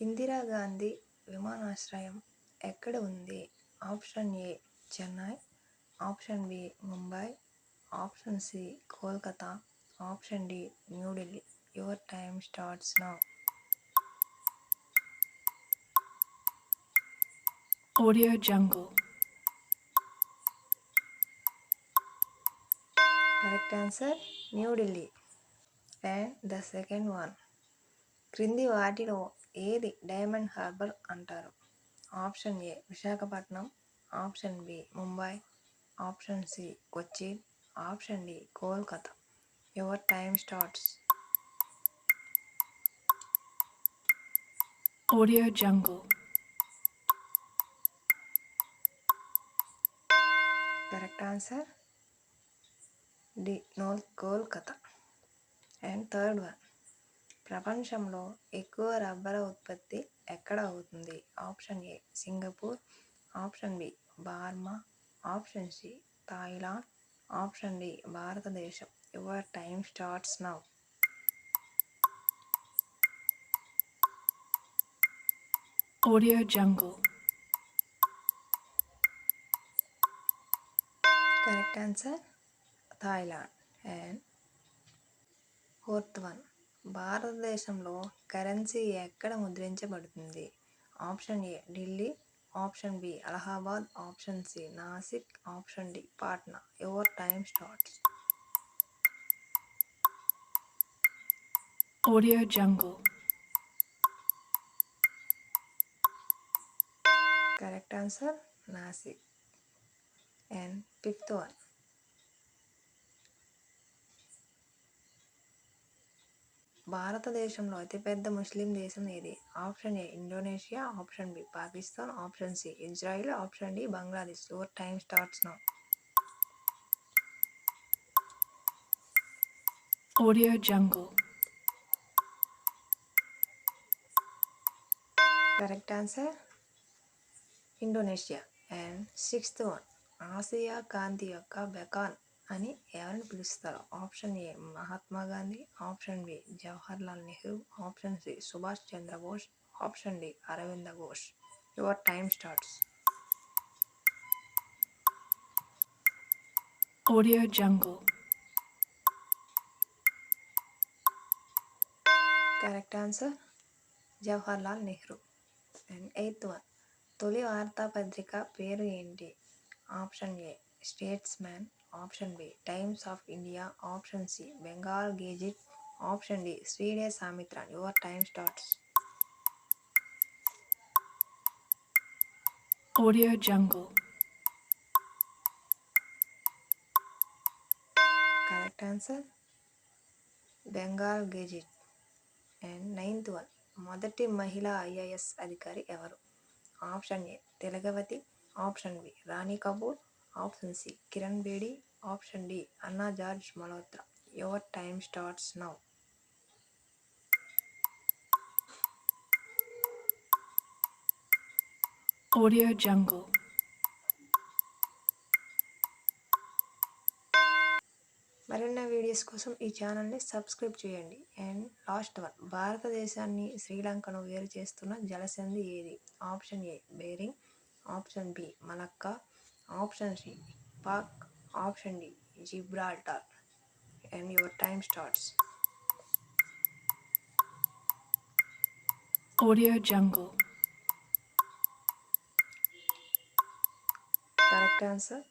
ఇందిరాగాంధీ విమానాశ్రయం ఎక్కడ ఉంది? Option A Chennai option B Mumbai option C Kolkata option D New Delhi your time starts now. Audio Jungle. Correct answer New Delhi and the second one క్రింది వాటిలో ఏది Diamond Harbour అంటారు? Option A Visakhapatnam option B Mumbai option C Kochi option D Kolkata. Your time starts. Audio Jungle. Correct answer D నోల్ Kolkata. And third one ప్రపంచంలో ఎక్కువ rubber ఉత్పత్తి ఎక్కడ అవుతుంది? Option A Singapore. Option B Burma. Option C Thailand. Option D భారతదేశం. Your time starts now. Audio Jungle. Correct answer Thailand and fourth one భారతదేశంలో currency ఎక్కడ ముద్రించబడుతుంది? Option A Delhi. Option B Allahabad. Option C Nashik. Option D Patna. Your time starts. Audio Jungle. Correct answer Nashik. And fifth one. భారతదేశంలో అతిపెద్ద ముస్లిం దేశం ఏది? Option A Indonesia. Option B Pakistan. Option C Israel. Option D Bangladesh. Your time starts now. Audio Jungle. Correct answer Indonesia and sixth one Asia కాంతి యొక్క beacon అని ఎవరిని పిలుస్తారు? Option A Mahatma Gandhi option B Jawahar Lal Nehru option C Subhash Chandra Bose option D Aravinda Ghosh your time starts. Audio Jungle. Correct answer Jawahar Lal Nehru. And eighth one తొలి వార్తాపత్రిక పేరు ఏంటి? Option A Statesman option B Times of India option C Bengal Gazette option D శ్రీడే సామిత్రాన్ your time starts. Audio Jungle. Correct answer Bengal Gazette. And ninth one మొదటి మహిళా IAS అధికారి ఎవరు? Option A తెలగవతి option B Rani Kapoor option C. Kiran Bedi option D. Anna George Malhotra. Your time starts now. Audio Jungle. మరిన్ని videos కోసం ఈ ఛానల్ని subscribe చేయండి. And last one. భారతదేశాన్ని శ్రీలంకను వేరు చేస్తున్న జలసంధి ఏది? Option A. Bering. Option B. Malacca. Option C Palk option D Gibraltar and your time starts Audio Jungle. Correct answer